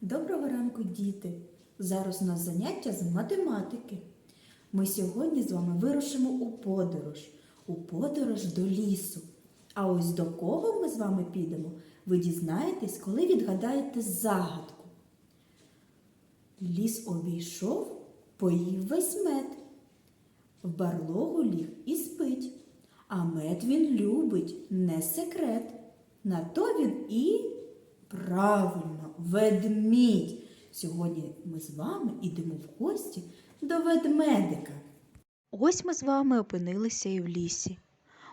Доброго ранку, діти! Зараз у нас заняття з математики. Ми сьогодні з вами вирушимо у подорож, у подорож до лісу. А ось до кого ми з вами підемо, ви дізнаєтесь, коли відгадаєте загадку. Ліс обійшов, поїв весь мед. В барлогу ліг і спить. А мед він любить, не секрет. На то він і правильно, ведмідь. Сьогодні ми з вами йдемо в гості до ведмедика. Ось ми з вами опинилися і в лісі.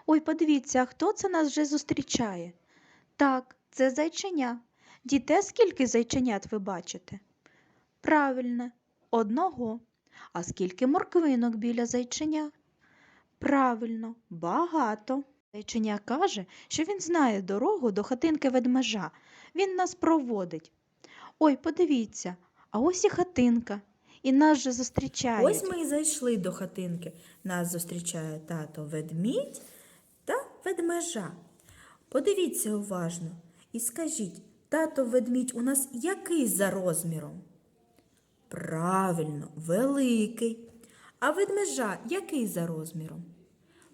Ой, подивіться, а хто це нас вже зустрічає? Так, це зайченя. Діте, скільки зайченят ви бачите? Правильно, одного. А скільки морквинок біля зайченя? Правильно, багато. Зайченя каже, що він знає дорогу до хатинки ведмежа. Він нас проводить. Ой, подивіться, а ось і хатинка. І нас же зустрічають. Ось ми і зайшли до хатинки. Нас зустрічає тато ведмідь та ведмежа. Подивіться уважно і скажіть, тато ведмідь у нас який за розміром? Правильно, великий. А ведмежа який за розміром?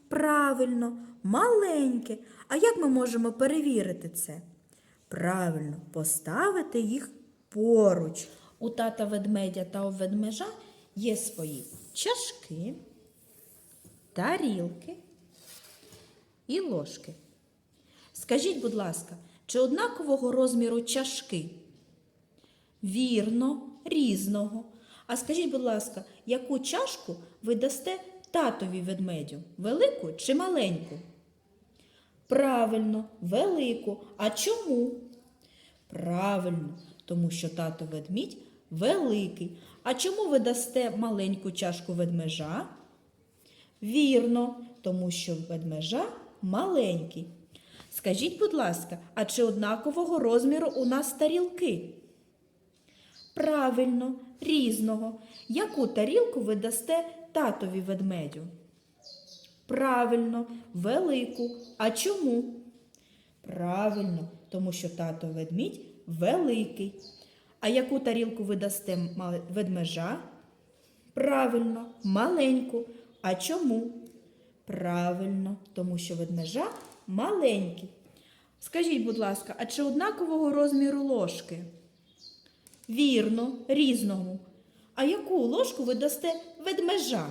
Правильно, маленький. А як ми можемо перевірити це? Правильно, поставити їх поруч. У тата ведмедя та у ведмежа є свої чашки, тарілки і ложки. Скажіть, будь ласка, чи однакового розміру чашки? Вірно, різного. А скажіть, будь ласка, яку чашку ви дасте татові ведмедю? Велику чи маленьку? Правильно, велику. А чому? Правильно, тому що тато ведмідь великий. А чому ви дасте маленьку чашку ведмежа? Вірно, тому що ведмежа маленький. Скажіть, будь ласка, а чи однакового розміру у нас тарілки? Правильно, різного. Яку тарілку ви дасте татові ведмедю? Правильно, велику. А чому? Правильно, тому що тато ведмідь великий. А яку тарілку ви дасте ведмежа? Правильно, маленьку. А чому? Правильно, тому що ведмежа маленький. Скажіть, будь ласка, а чи однакового розміру ложки? Вірно, різного. А яку ложку ви дасте ведмежа?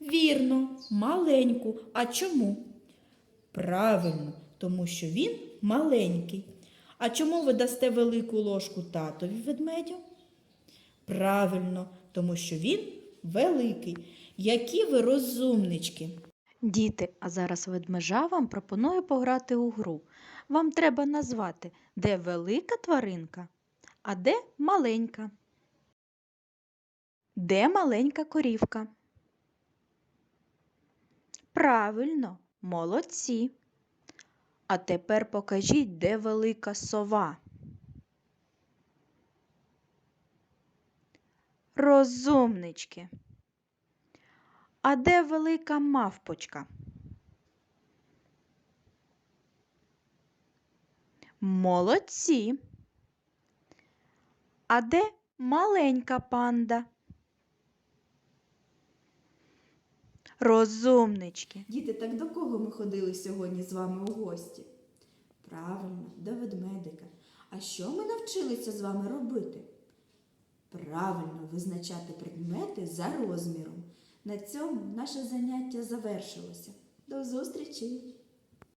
Вірно, маленьку. А чому? Правильно, тому що він маленький. А чому ви дасте велику ложку татові ведмедю? Правильно, тому що він великий. Які ви розумнички. Діти, а зараз ведмежа вам пропонує пограти у гру. Вам треба назвати, де велика тваринка, а де маленька. Де маленька корівка? Правильно, молодці. А тепер покажіть, де велика сова. Розумнички. А де велика мавпочка? Молодці. А де маленька панда? Розумнички. Діти, так до кого ми ходили сьогодні з вами у гості? Правильно, до ведмедика. А що ми навчилися з вами робити? Правильно визначати предмети за розміром. На цьому наше заняття завершилося. До зустрічі!